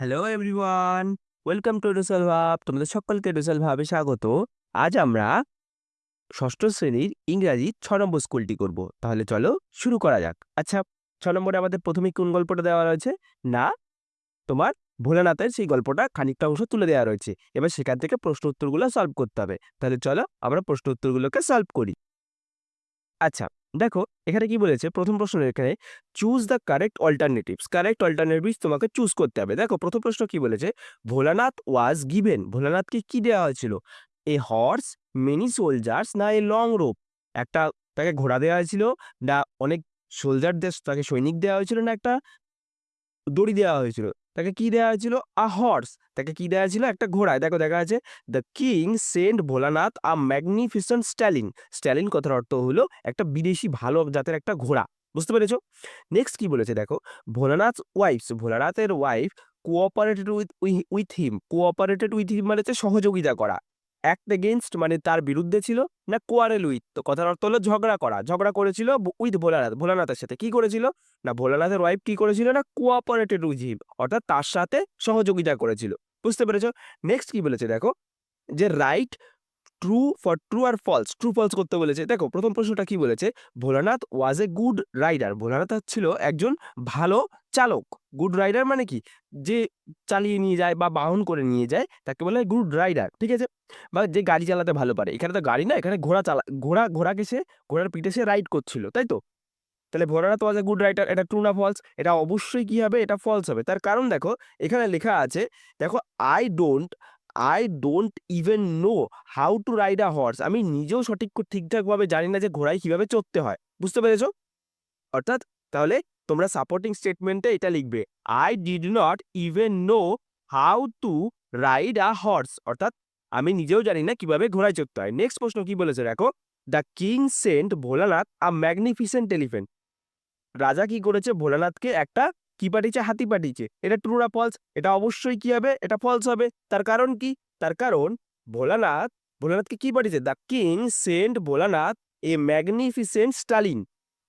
Hello everyone welcome to রুসেল ভাব তোমাদের সকলকে রুসেল ভাবে স্বাগত। আজ আমরা ষষ্ঠ শ্রেণির ইংরাজি ছ নম্বর স্কুলটি করব। তাহলে চলো শুরু করা যাক। আচ্ছা ছ নম্বরে আমাদের প্রথমে কোন গল্পটা দেওয়া রয়েছে? না, তোমার ভোলানাথের সেই গল্পটা খানিকটা অংশ তুলে দেওয়া রয়েছে। এবার সেখান থেকে প্রশ্ন উত্তরগুলো সলভ করতে হবে। তাহলে চলো আমরা প্রশ্ন উত্তরগুলোকে সলভ করি। আচ্ছা দেখো, এখানে কি বলেছে? প্রথম প্রশ্ন এখানে choose the correct alternatives correct alternatives তোমাকে চুজ করতে হবে। দেখো, প্রথম প্রশ্ন কি বলেছে? ভোলানাথ ওয়াজ গিভেন ভোলানাথকে কি দেওয়া হয়েছিল? এ হর্স মেনি সোলজার্স না এ লং রোপ একটা তাকে ঘোড়া দেওয়া হয়েছিল, না, অনেক সোলজারদের তাকে সৈনিক দেওয়া হয়েছিল, না, একটা দড়ি দেওয়া হয়েছিল। তাকে কি দেওয়া হয়েছিল? আ হর্স তাকে কি দেওয়া ছিল একটা ঘোড়ায় দেখো, দেখা আছে the king sent Bholanath a magnificent stallion stallion কথার অর্থ হলো একটা বিদেশি ভালো জাতের একটা ঘোড়া। বুঝতে পেরেছ? নেক্সট কি বলেছে? দেখো, Bholanath wife's ভোলানাথের wife cooperated with with him cooperated with him মানে হচ্ছে সহযোগিতা করা। অ্যাক্ট এগেনস্ট মানে তার বিরুদ্ধে ছিল না কোয়ারেল উইথ তো কথার অর্থ হলো ঝগড়া করা। ঝগড়া করেছিল উইথ ভোলানাথ ভোলানাথের সাথে। কি করেছিল? না, ভোলানাথের ওয়াইফ কি করেছিল না কোঅপারেটেড উইথ হিম অর্থাৎ তার সাথে সহযোগিতা করেছিল। বুঝতে পেরেছ? নেক্সট কি বলেছে দেখো? যে রাইট ট্রু ফর ট্রু আর ফলস ট্রু ফলস করতে বলেছে। দেখো, প্রথম প্রশ্নটা কি বলেছে? Bholanath was a good rider Bholanath ছিল একজন ভালো চালক। গুড রাইডার মানে কি? যে চালিয়ে নিয়ে যায় বা বাহন করে নিয়ে যায়, তাকে বলে গুড রাইডার ঠিক আছে? বা যে গাড়ি চালাতে ভালো পারে। এখানে তো গাড়ি না, এখানে ঘোড়া চালা, ঘোড়া, ঘোড়াকে সে, ঘোড়ার পিঠে সে রাইড করছিল, তাই তো? তাহলে Bholanath was a good rider এটা ট্রু না ফলস এটা অবশ্যই কি হবে? এটা ফলস হবে। তার কারণ দেখো, এখানে লেখা আছে, দেখো I don't I don't even know how to ride a horse আমি নিজেও সঠিক ঠিকঠাকভাবে জানি না যে ঘোড়ায় কীভাবে চড়তে হয়। বুঝতে পেরেছ? অর্থাৎ তাহলে তোমরা সাপোর্টিং স্টেটমেন্টে এটা লিখবে। I did not even know how to ride a horse অর্থাৎ আমি নিজেও জানি না কীভাবে ঘোড়ায় চড়তে হয়। নেক্সট প্রশ্ন কি বলেছে দেখো? The king sent Bholanath a magnificent elephant রাজা কি করেছে? ভোলানাথকে একটা কি পাঠিয়েছে হাতি পাঠিয়েছে এটা ট্রুরা ফলস এটা অবশ্যই কি হবে? এটা ফলস হবে। তার কারণ কি? তার কারণ ভোলানাথ, ভোলানাথকে কি পাঠিয়েছে? The king sent Bholanath a magnificent stallion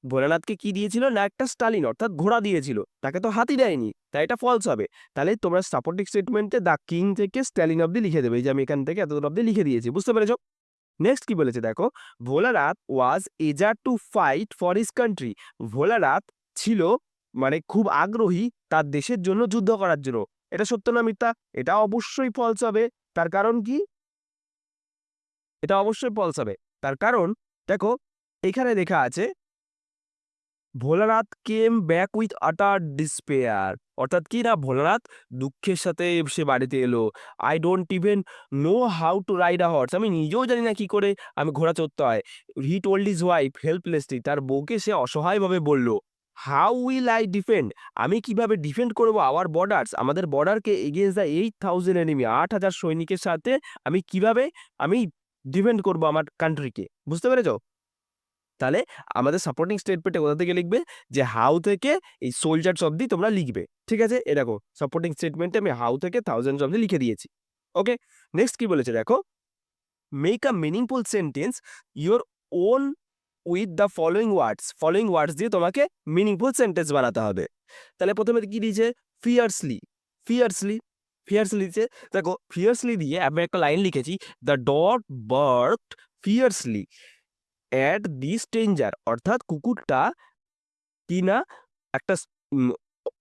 ভোলানাথকে কি দিয়েছিল? না, একটা স্টালিন অর্থাৎ ঘোড়া দিয়েছিল। তাকে তো হাতি দেয়নি। তাই এটা ফলস হবে। তাহলে তোমরা সাপোর্টিং স্টেটমেন্টে দ্য কিং থেকে স্টালিন অব্দি লিখে দেবে। যে আমি এখান থেকে এতদূর অব্দি লিখে দিয়েছি। বুঝতে পেরেছ? নেক্সট কি বলেছে? দেখো, Bholanath was eager to fight for his country Bholanath ছিল মানে খুব আগ্রহী তার দেশের জন্য যুদ্ধ করার জন্য। এটা সত্য না মিথ্যা? এটা অবশ্যই ফলস হবে। তার কারণ কি? এটা অবশ্যই ফলস হবে। তার কারণ, দেখো, এখানে লেখা আছে, Bholanath came back with utter despair অর্থাৎ কি না? ভোলানাথ দুঃখের সাথে সে বাড়িতে এলো। I don't even know how to ride a horse আমি নিজেও জানি না কি করে আমি ঘোড়া চড়তে হয়। He told his wife helplessly তার বউকে সে অসহায়ভাবে বলল। হাউ উইল আই ডিফেন্ড আমি কীভাবে ডিফেন্ড করব? আওয়ার বর্ডার্স আমাদের বর্ডারকে against the eight thousand enemy আট হাজার সৈনিকের সাথে আমি কীভাবে আমি ডিফেন্ড করব আমার কান্ট্রিকে বুঝতে পেরেছ? তাহলে আমাদের সাপোর্টিং স্টেটমেন্টে কোথা থেকে লিখবে? যে হাউ থেকে এই সোলজার্স অবধি তোমরা লিখবে। ঠিক আছে? এ দেখো সাপোর্টিং স্টেটমেন্টে আমি হাউ থেকে থাউজেন্ড অবধি লিখে দিয়েছি। ওকে নেক্সট কি বলেছে? দেখো make a meaningful sentence your own with the following words following words দিয়ে তোমাকে মিনিংফুল সেন্টেন্স বানাতে হবে। তাহলে প্রথমে কি দিয়েছে? ফিয়ার্সলি ফিয়ার্সলি ফিয়ার্সলি দিয়েছে। দেখো ফিয়ার্সলি দিয়ে আমি একটা লাইন লিখেছি the dog bark fiercely at the stranger অর্থাৎ কুকুরটা কি না একটা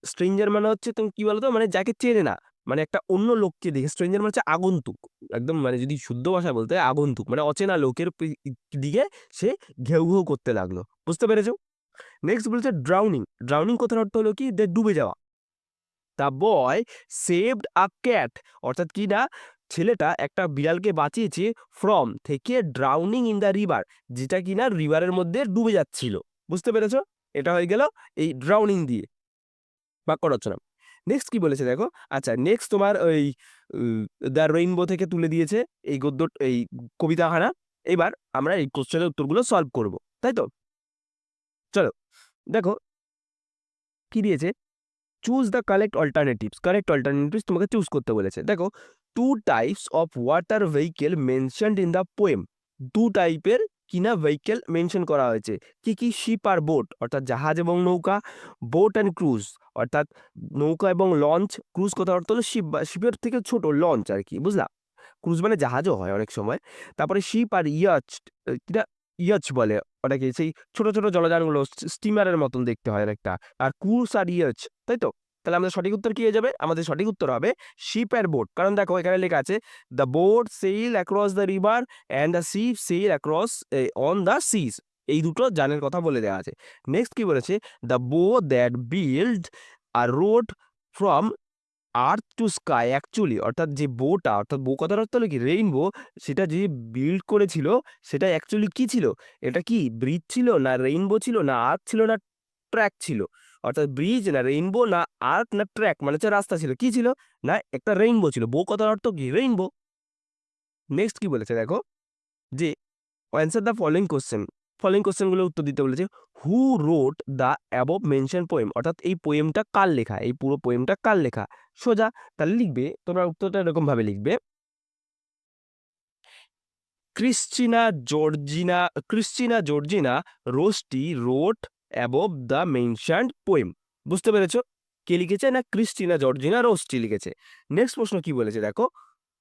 স্ট্রেঞ্জার মানে হচ্ছে তুমি কি বলতো? মানে যাকে চেনে না। মানে একটা অন্য লোককে দেখে স্ট্রেঞ্জার মানে হচ্ছে আগন্তুক। একদম মানে যদি শুদ্ধ ভাষা বলতে হয়, আগন্তুক। মানে অচেনা লোকের দিকে সে ঘেউ ঘেউ করতে লাগল। বুঝতে পেরেছ? নেক্সট বলছে ড্রাউনিং ড্রাউনিং কথার অর্থ হলো কি? যে ডুবে যাওয়া। The boy saved a cat অর্থাৎ কি না? ছেলেটা একটা বিড়ালকে বাঁচিয়েছে ফ্রম থেকে ড্রাউনিং ইন দ্য রিভার যেটা কিনা রিভারের মধ্যে ডুবে যাচ্ছিল। বুঝতে পেরেছ? এটা হয়ে গেল এই ড্রাউনিং দিয়ে। বাক্য রচনা। নেক্সট কি বলেছে দেখো? আচ্ছা নেক্সট তোমার ওই দ্য রেইনবো থেকে তুলে দিয়েছে এই গদ্য, এই কবিতা কবিতাখানা এবার আমরা এই কোশ্চেনের উত্তরগুলো সলভ করব, তাই তো? চলো, দেখো। কি দিয়েছে? Choose the correct alternatives correct alternatives তোমাকে চুজ করতে বলেছে। দেখো two types of water vehicle mentioned in the poem দু টাইপের কিনা ভেহিকেল মেনশন করা হয়েছে। কি কি শিপ আর বোট অর্থাৎ জাহাজ এবং নৌকা বোট অ্যান্ড ক্রুজ অর্থাৎ নৌকা এবং লঞ্চ ক্রুজ কথা অর্থ হলো শিপ বা, শিপের থেকে ছোট লঞ্চ আর কি বুঝলা? ক্রুজ মানে জাহাজও হয় অনেক সময়। তারপরে শিপ আর ইয়াচ কিনা ইয়াচ বলে ওটাকে, সেই ছোট ছোট জলযানগুলো স্টিমারের মতন দেখতে হয় একটা আর ক্রুজ আর ইয়াচ তাই তো? তাহলে আমাদের সঠিক উত্তর কি হয়ে যাবে? আমাদের সঠিক উত্তর হবে শিপ অ্যান্ড বোট কারণ দেখো এখানে লেখা আছে the boat sail across the river and the ship sail across on the seas এই দুটো যানের কথা বলে দেওয়া আছে। নেক্সট কি বলেছে? The bow that build a road from earth to sky actually অর্থাৎ যে বোটা অর্থাৎ বো কথার অর্থ হলো কি? রেইনবো সেটা যে বিল্ড করেছিল, সেটা অ্যাকচুয়ালি কি ছিল? এটা কি ব্রিজ ছিল না রেইনবো ছিল না আর্থ ছিল না ট্র্যাক ছিল? অর্থাৎ ব্রিজ না রেইনবো না আর্থ না ট্র্যাক মানে হচ্ছে রাস্তা ছিল। কি ছিল? না, একটা রেইনবো ছিল। বো কথার অর্থ কি? রেইনবো নেক্সট কি বলেছে দেখো? যে answer the following question following কোশ্চেনগুলো উত্তর দিতে বলেছে who wrote the above mention poem অর্থাৎ এই পোয়েমটা কার লেখা? এই পুরো পোয়েমটা কার লেখা? সোজা তাহলে লিখবে, তোমরা উত্তরটা এরকমভাবে লিখবে। Christina Georgina Christina Georgina Rossetti wrote above the mentioned poem বুঝতে পেরেছ? কে লিখেছে না ক্রিস্টিনা জর্জিনা রোস্টি লিখেছে? নেক্সট প্রশ্ন কি বলেছে দেখো?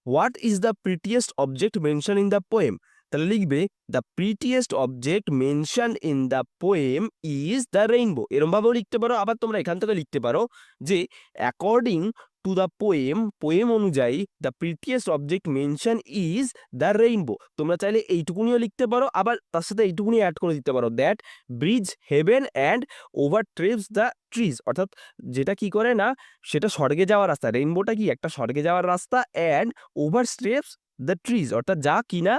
What is the prettiest object mention in the poem তাহলে লিখবে the prettiest object mention in the poem is the rainbow এরমভাবেও লিখতে পারো, আবার তোমরা এখান থেকে লিখতে পারো যে according to the poem poem অনুযায়ী the prettiest object mention is the rainbow তোমরা চাইলে এইটুকুনিও লিখতে পারো, আবার তার সাথে এইটুকুনি অ্যাড করে দিতে পারো that bridge heaven and over ট্রেভস the trees অর্থাৎ যেটা কি করে না, সেটা স্বর্গে যাওয়ার রাস্তা। রেইনবোটা কি? একটা স্বর্গে যাওয়ার রাস্তা অ্যান্ড ওভার স্ট্রেপস দ্য ট্রিজ অর্থাৎ যা কিনা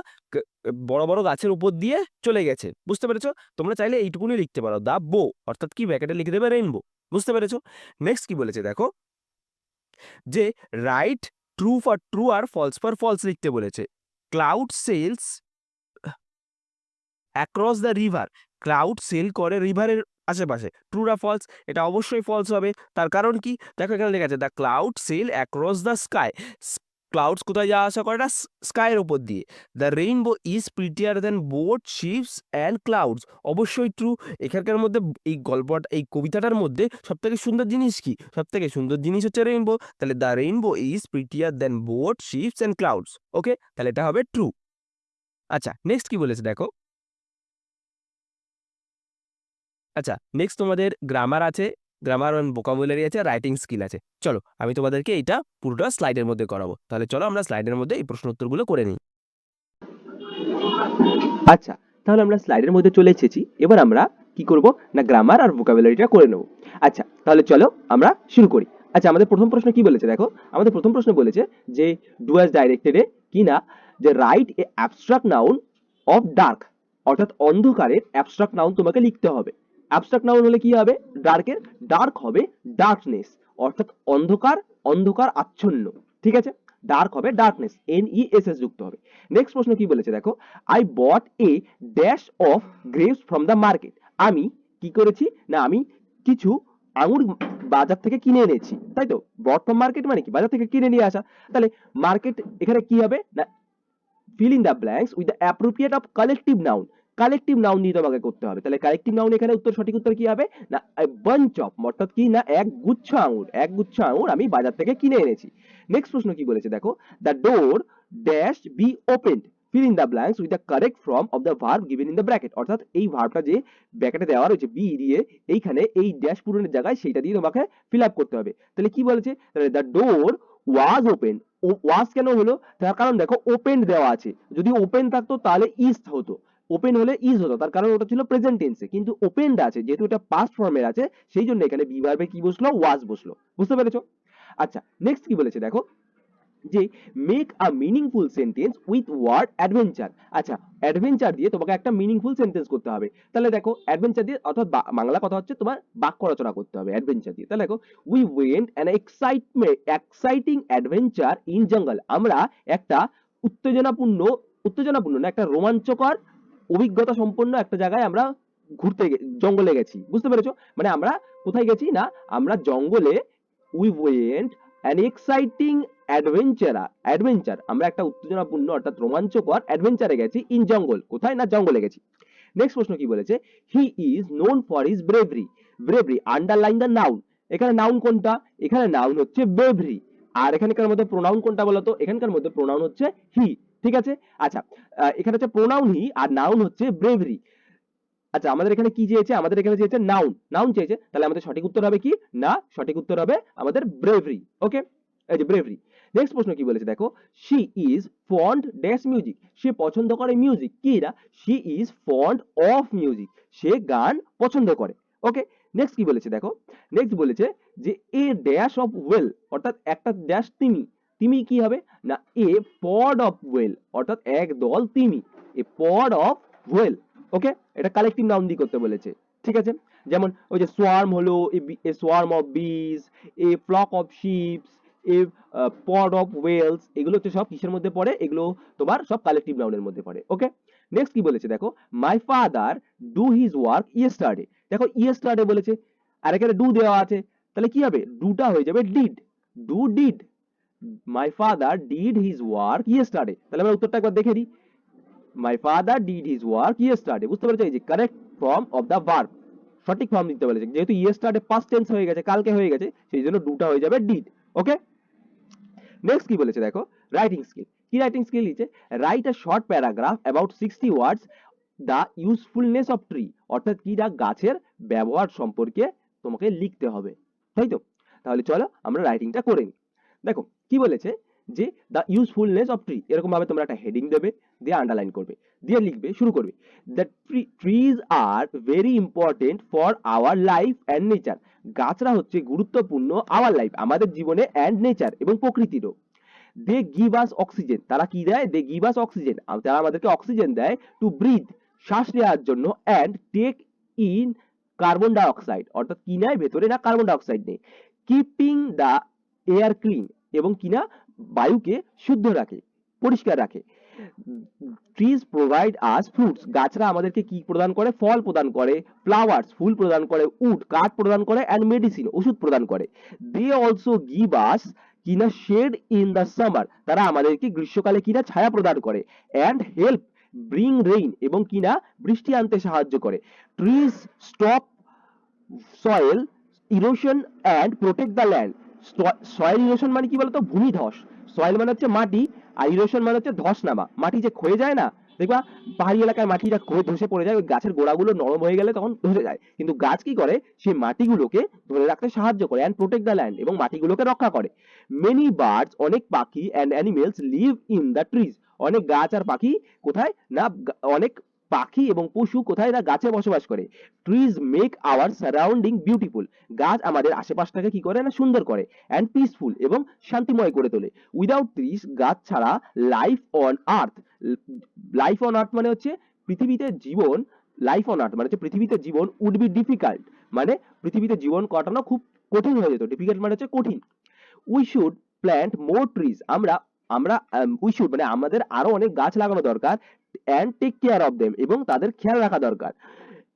বড় বড় গাছের উপর দিয়ে চলে গেছে। বুঝতে পেরেছ? তোমরা চাইলে এইটুকুনি লিখতে পারো। দা বো অর্থাৎ কি? ব্যাকেটে লিখে দেবে রেইনবো বুঝতে পেরেছ? নেক্সট কি বলেছে দেখো? যে রাইট ট্রু ফর ট্রু আর ফলস ফর ফলস লিখতে বলেছে। Cloud sails across the river cloud sail করে রিভারের আশেপাশে। ট্রু আর ফলস এটা অবশ্যই ফলস হবে। তার কারণ কি? দেখো এখানে লেখা আছে the cloud sail across the sky clouds কোথায় যাওয়া আসা করে? না স্কাইয়ের ওপর দিয়ে। The rainbow is prettier than boat ships and clouds অবশ্যই ট্রু এখানকার মধ্যে এই গল্পটা, এই কবিতাটার মধ্যে সব থেকে সুন্দর জিনিস কি? সব থেকে সুন্দর জিনিস হচ্ছে রেইনবো তাহলে the rainbow is prettier than boat ships and clouds okay তাহলে এটা হবে ট্রু আচ্ছা নেক্সট কি বলেছে দেখো? আচ্ছা নেক্সট তোমাদের গ্রামার আছে। গ্রামার অ্যান্ড ভোকাবুলারি আছে রাইটিং স্কিল আছে। চলো, আমি তোমাদেরকে এটা পুরোটা স্লাইডের মধ্যে করাবো। তাহলে চলো আমরা স্লাইডের মধ্যে এই প্রশ্ন উত্তরগুলো করে নিই। আচ্ছা তাহলে আমরা স্লাইডের মধ্যে চলে এসেছি। এবার আমরা কি করব? না গ্রামার আর ভোকাবুলারিটা করে নেব। আচ্ছা তাহলে চলো আমরা শুরু করি। আচ্ছা আমাদের প্রথম প্রশ্ন কি বলেছে দেখো? আমাদের প্রথম প্রশ্ন বলেছে যে ডু অ্যাজ ডাইরেক্টেডে কি না? যে right a abstract noun of dark অর্থাৎ অন্ধকারের অ্যাবস্ট্রাক্ট নাউন তোমাকে লিখতে হবে। অ্যাবস্ট্রাক্ট নাউন হলে কি হবে? ডার্কের ডার্ক হবে ডার্কনেস অর্থাৎ অন্ধকার অন্ধকার আচ্ছন্ন, ঠিক আছে? ডার্ক হবে darkness N E S S যুক্ত হবে। নেক্সট প্রশ্ন কি বলেছে? দেখো I bought a dash of grapes from the market আমি কি করেছি? না, আমি কিছু আঙুর বাজার থেকে কিনে এনেছি, তাই তো? বট ফ্রম মার্কেট মানে কি? বাজার থেকে কিনে নিয়ে আসা। তাহলে মার্কেট এখানে কি হবে? না fill in the blanks with the appropriate of collective noun collective noun দিয়ে তোমাকে করতে হবে। তাহলে কালেকটিভ নাউন এখানে উত্তর, সঠিক উত্তর কি হবে? না বাঞ্চ অফ অর্থাৎ কি? না, এক গুচ্ছ আঙুর, এক গুচ্ছ আঙুর আমি বাজার থেকে কিনে এনেছি। নেক্সট প্রশ্ন কি বলেছে? দেখো the door dash be opened fill in the blanks with the correct form of the verb given in the bracket অর্থাৎ এই ভার্বটা যে ব্র্যাকেটে দেওয়া রয়েছে বি দিয়ে, এইখানে এই ড্যাশ পূরণের জায়গায় সেইটা দিয়ে তোমাকে ফিল আপ করতে হবে। তাহলে কি বলেছে? তাহলে the door was open was কেন হলো? তার কারণ দেখো ওপেন দেওয়া আছে। যদি ওপেন থাকতো, তাহলে ইস্ট হতো। ওপেন হলে ইজ হতো। তার কারণ ওটা ছিল প্রেজেন্ট টেন্সে কিন্তু ওপেনড আছে, যেহেতু এটা পাস্ট ফর্মের আছে, সেই জন্য এখানে বি ভার্বে কি বসল? ওয়াজ বসল। বুঝতে পেরেছ? আচ্ছা নেক্সট কি বলেছে দেখো? যে make a meaningful sentence with word adventure আচ্ছা অ্যাডভেঞ্চার দিয়ে তোমাকে একটা মিনিংফুল সেন্টেন্স করতে হবে। তাহলে দেখো অ্যাডভেঞ্চার দিয়ে অর্থাৎ বাংলা কথা হচ্ছে তোমার বাক্য রচনা করতে হবে অ্যাডভেঞ্চার দিয়ে। তাহলে দেখো we went an excitement exciting adventure in jungle আমরা একটা উত্তেজনাপূর্ণ উত্তেজনাপূর্ণ না, একটা রোমাঞ্চকর অভিজ্ঞতা সম্পন্ন একটা জায়গায় আমরা ঘুরতে জঙ্গলে গেছি। বুঝতে পেরেছ? মানে আমরা কোথায় গেছি না, আমরা জঙ্গলে we went an exciting adventure adventure আমরা একটা উত্তেজনাপূর্ণ অর্থাৎ রোমাঞ্চকর অ্যাডভেঞ্চারে গেছি ইন জঙ্গল কোথায় না জঙ্গলে গেছি? নেক্সট প্রশ্ন কি বলেছে? He is known for is bravery bravery underline the noun এখানে নাউন কোনটা? এখানে নাউন হচ্ছে বেভরি আর এখানকার মধ্যে প্রোনাউন কোনটা বলতো? এখানকার মধ্যে প্রোনাউন হচ্ছে হি ঠিক আছে? আচ্ছা এখানে হচ্ছে প্রোনাউন হি আর নাউন হচ্ছে ব্রেভরি আচ্ছা আমাদের এখানে কি চেয়েছে? আমাদের এখানে চেয়েছে নাউন নাউন চেয়েছে? তাহলে আমাদের সঠিক উত্তর হবে কি? না, সঠিক উত্তর হবে আমাদের ব্রেভরি ওকে এই যে ব্রেভরি নেক্সট প্রশ্ন কি বলেছে? দেখো she is fond dash music সে পছন্দ করে মিউজিক কি না she is fond of music সে গান পছন্দ করে ওকে নেক্সট কি বলেছে? দেখো নেক্সট বলেছে যে, এ ড্যাশ অফ ওয়েল অর্থাৎ একটা ড্যাশ তিমি তিমি কি হবে? না, এ পড অফ ওয়েল অর্থাৎ এক দল তিমি। এ পড অফ ওয়েল ওকে এটা কালেকটিভ নাউন দিয়ে করতে বলেছে, ঠিক আছে? যেমন ওই যে সোয়ার্ম হলো, a swarm of bees a flock of sheeps a pod of whales এগুলো হচ্ছে সব কিসের মধ্যে পড়ে? এগুলো তোমার সব কালেকটিভ নাউনের মধ্যে পড়ে ওকে নেক্সট কি বলেছে দেখো? My father do his work yesterday দেখো ইয়েস্টারডে বলেছে, আর এখানে ডু দেওয়া আছে, তাহলে কি হবে? ডুটা হয়ে যাবে did do did my father did his work yesterday তাহলে আমরা উত্তরটা একবার দেখে দিই my father did his work yesterday বুঝতে পেরেছ? এই যে correct form of the verb সঠিক ফর্ম দিতে বলেছে। যেহেতু ইয়েস্টারডে পাস্ট টেন্স হয়ে গেছে, কালকে হয়ে গেছে, সেই জন্য ডুটা হয়ে যাবে ডিড ওকে নেক্সট কি বলেছে দেখো? রাইটিং স্কিল কি রাইটিং স্কিল লিখছে write a short paragraph about sixty words the usefulness of tree অর্থাৎ কি? না গাছের ব্যবহার সম্পর্কে তোমাকে লিখতে হবে। তাই তো? তাহলে চলো আমরা রাইটিংটা করে নিই। দেখো কি বলেছে? যে দ্য ইউজফুলনেস অফ ট্রি এরকম ভাবে তোমরা একটা হেডিং দেবে, দিয়ে আন্ডারলাইন করবে, দিয়ে লিখবে, শুরু করবে। The tree trees are very important for our life and nature গাছরা হচ্ছে গুরুত্বপূর্ণ আওয়ার লাইফ আমাদের জীবনে অ্যান্ড নেচার এবং প্রকৃতিরও। দে গিভ আস অক্সিজেন তারা কি দেয়? দে গিভ আস অক্সিজেন তারা আমাদেরকে অক্সিজেন দেয় টু ব্রিথ শ্বাস নেওয়ার জন্য and take in carbon dioxide অর্থাৎ কি নেয়? ভেতরে না কার্বন ডাইঅক্সাইড নেই। কিপিং দ্য এয়ার ক্লিন এবং কিনা বায়ুকে শুদ্ধ রাখে, পরিষ্কার রাখে। ট্রিজ প্রোভাইড আস ফ্রুটস গাছরা আমাদেরকে কি প্রদান করে? ফল প্রদান করে ফ্লাওয়ার্স ফুল প্রদান করে উড কাঠ প্রদান করে অ্যান্ড মেডিসিন ওষুধ প্রদান করে। দে অলসো গিভ আস কিনা শেড ইন দ্য সামার তারা আমাদেরকে গ্রীষ্মকালে কিনা ছায়া প্রদান করে অ্যান্ড হেল্প ব্রিং রেইন এবং কিনা বৃষ্টি আনতে সাহায্য করে। Trees stop soil erosion and protect the land soil erosion মানে কি বলতো? ভূমিধস। সয়েল মানে হচ্ছে মাটি, আর ইরোশন মানে হচ্ছে ধস নামা মাটি যে ক্ষয়ে যায় না, দেখবা পাহাড়ি এলাকায় মাটিটা ক্ষয়ে ধসে পড়ে যায়, ওই গাছের গোড়াগুলো নরম হয়ে গেলে তখন ধসে যায়। কিন্তু গাছ কি করে? সেই মাটিগুলোকে ধরে রাখতে সাহায্য করে অ্যান্ড প্রোটেক্ট দ্য ল্যান্ড এবং মাটিগুলোকে রক্ষা করে। মেনি বার্ডস অনেক পাখি and animals live in the trees অনেক গাছ আর পাখি কোথায়? না অনেক পাখি এবং পশু কোথায় না গাছে বসবাস করে। Trees make our surrounding beautiful গাছ আমাদের আশেপাশটাকে কি করে না সুন্দর করে। অ্যান্ড পিসফুল এবং শান্তিময় করে তোলে। উইদাউট ট্রিজ গাছ ছাড়া life on earth life on earth মানে হচ্ছে পৃথিবীতে জীবন লাইফ অন আর্থ মানে হচ্ছে পৃথিবীতে জীবন উড বি ডিফিকাল্ট মানে পৃথিবীতে জীবন কাটানো খুব কঠিন হয়ে যেত। ডিফিকাল্ট মানে হচ্ছে কঠিন। We should plant more trees আমরা আমরা উই শুড মানে আমাদের আরও অনেক গাছ লাগানো দরকার। And take care of them এবং তাদের খেয়াল রাখা দরকার।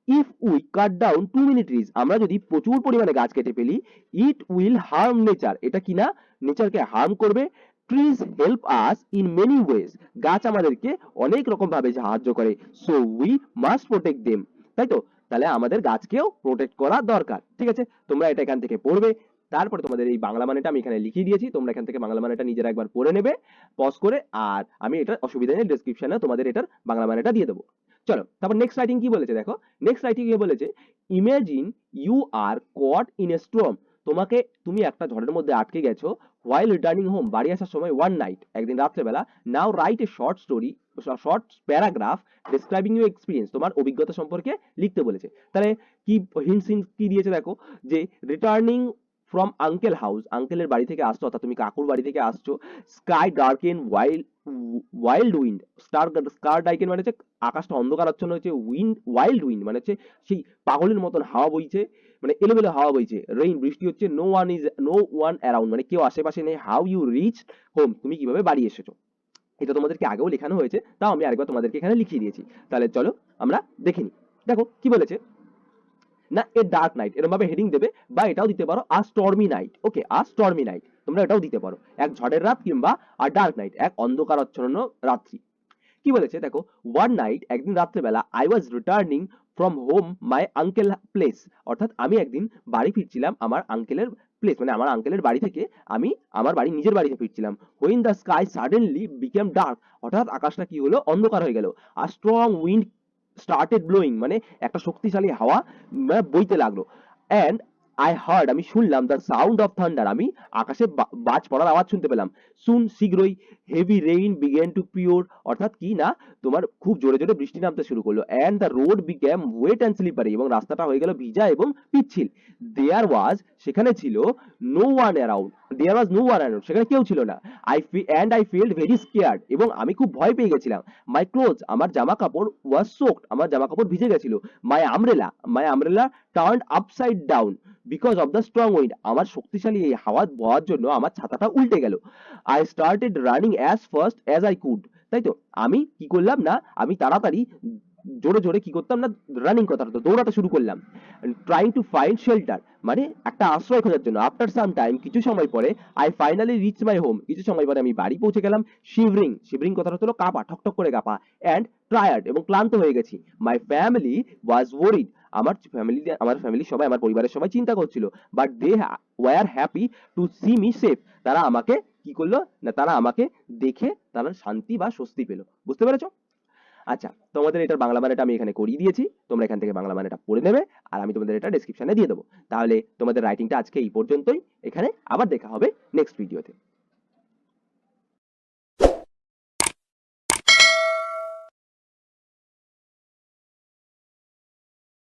If we cut down too many trees আমরা যদি প্রচুর পরিমাণে গাছ কেটে ফেলি ইট উইল হার্ম নেচার এটা কি না? নেচারকে হার্ম করবে। Trees help us in many ways গাছ আমাদেরকে অনেক রকম ভাবে সাহায্য করে। So we must protect them তাই তো? তাহলে আমাদের গাছকেও প্রোটেক্ট করা দরকার। ঠিক আছে? তোমরা এটা এখান থেকে পড়বে। তারপরে তোমাদের এই বাংলা মানেটা আমি এখানে লিখিয়ে দিয়েছি। তোমরা এখান থেকে বাংলা মানেটা নিজেরা একবার পড়ে নেবে পজ করে, আর আমি এটা অসুবিধা নেই ডেসক্রিপশনে তোমাদের এটার বাংলা মানেটা দিয়ে দেবো। চলো, তারপর নেক্সট রাইটিং কি বলেছে দেখো? নেক্সট রাইটিং এ বলেছে imagine you are caught in a storm তোমাকে, তুমি একটা ঝড়ের মধ্যে আটকে গেছো হোয়াইল রিটার্নিং হোম বাড়ি আসার সময় ওয়ান নাইট একদিন রাত্রেবেলা। Now write a short story short paragraph describing you experience তোমার অভিজ্ঞতা সম্পর্কে লিখতে বলেছে। তাহলে কি হিন্টস কি দিয়েছে দেখো? যে রিটার্নিং ফ্রম আঙ্কেল হাউস আঙ্কেলের বাড়ি থেকে আসছো, অর্থাৎ তুমি কাকুর বাড়ি থেকে আসছো sky darken wild wild wind star scar darken মানে হচ্ছে আকাশটা অন্ধকারাচ্ছন্ন হচ্ছে উইন্ড ওয়াইল্ড উইন্ড মানে হচ্ছে সেই পাগলের মতন হাওয়া বইছে মানে এলোমেলো হাওয়া বইছে রেইন বৃষ্টি হচ্ছে no one is no one around মানে কেউ আশেপাশে নেই হাউ ইউ রিচ হোম তুমি কীভাবে বাড়ি এসেছ? এটা তোমাদেরকে আগেও লেখানো হয়েছে, তাও আমি আরেকবার তোমাদেরকে এখানে লিখিয়ে দিয়েছি, তাহলে চলো আমরা দেখে নিই। দেখো, কি বলেছে? না, এ ডার্ক নাইট এরকম ভাবে হেডিং দেবে, বা এটাও দিতে পারো a stormy night okay a stormy night তোমরা এটাও দিতে পারো, এক ঝড়ের রাত কিংবা আ ডার্ক নাইট এক অন্ধকারাচ্ছন্ন রাত্রি। কি বলেছে, দেখো ওয়ান নাইট একদিন রাত্রেবেলা I was returning from home my uncle place অর্থাৎ আমি একদিন বাড়ি ফিরছিলাম আমার আঙ্কেলের প্লেস মানে আমার আঙ্কেলের বাড়ি থেকে আমি আমার বাড়ি, নিজের বাড়িতে ফিরছিলাম। When the sky suddenly became dark হঠাৎ আকাশটা কি হলো, অন্ধকার হয়ে গেল, আর স্ট্রং উইন্ড স্টার্টেড ব্লোয়িং মানে একটা শক্তিশালী হাওয়া মানে বইতে লাগল। অ্যান্ড আই হার্ড আমি শুনলাম দ্য সাউন্ড অফ থান্ডার আমি আকাশে বাজ পড়ার আওয়াজ শুনতে পেলাম। সুন শীঘ্রই heavy rain began to pour অর্থাৎ কি না, তোমার খুব জোরে জোরে বৃষ্টি নামতে শুরু করল। And the road became wet and slippery এবং রাস্তাটা হয়ে গেল ভিজা এবং পিচ্ছিল। দেয়ার ওয়াজ সেখানে ছিল no one around there was no one সেখানে কেউ ছিল না। I fee and I felt very scared এবং আমি খুব ভয় পেয়ে গেছিলাম। মাই ক্লোথ আমার জামা কাপড় ওয়াজ সোকড আমার জামা কাপড় ভিজে গেছিল। My umbrella my umbrella turn upside down because of the strong wind আমার শক্তিশালী এই হাওয়া বওয়ার জন্য আমার ছাতাটা উল্টে গেল। I started running as fast as I could তাই তো? আমি কি করলাম না? আমি তাড়াতাড়ি জোরে জোরে কি করতাম না? রানিং কথা হতো দৌড়াতে শুরু করলাম। ট্রাইং টু ফাইন্ড শেল্টার মানে একটা আশ্রয় খোঁজার জন্য। আফটার সাম টাইম কিছু সময় পরে I finally reach my home কিছু সময় পরে আমি বাড়ি পৌঁছে গেলাম শিভরিং শিভরিং কথাটা হলো কাঁপা ঠকঠক করে কাঁপা। অ্যান্ড টায়ার্ড এবং ক্লান্ত হয়ে গেছি। মাই ফ্যামিলি ওয়াজ ওয়ারিড আমার ফ্যামিলি আমার ফ্যামিলি সবাই, আমার পরিবারের সবাই চিন্তা করছিল। But they were happy to see me safe তারা আমাকে কি করল? না, তারা আমাকে দেখে তারা শান্তি বা স্বস্তি পেল। বুঝতে পেরেছ? আচ্ছা তোমাদের এটার বাংলা মানেটা আমি এখানে করিয়ে দিয়েছি। তোমরা এখান থেকে বাংলা মানেটা পড়ে নেবে আর আমি তোমাদের এটা ডেসক্রিপশনে দিয়ে দেবো। তাহলে তোমাদের রাইটিংটা আজকে এই পর্যন্তই। এখানে আবার দেখা হবে নেক্সট ভিডিওতে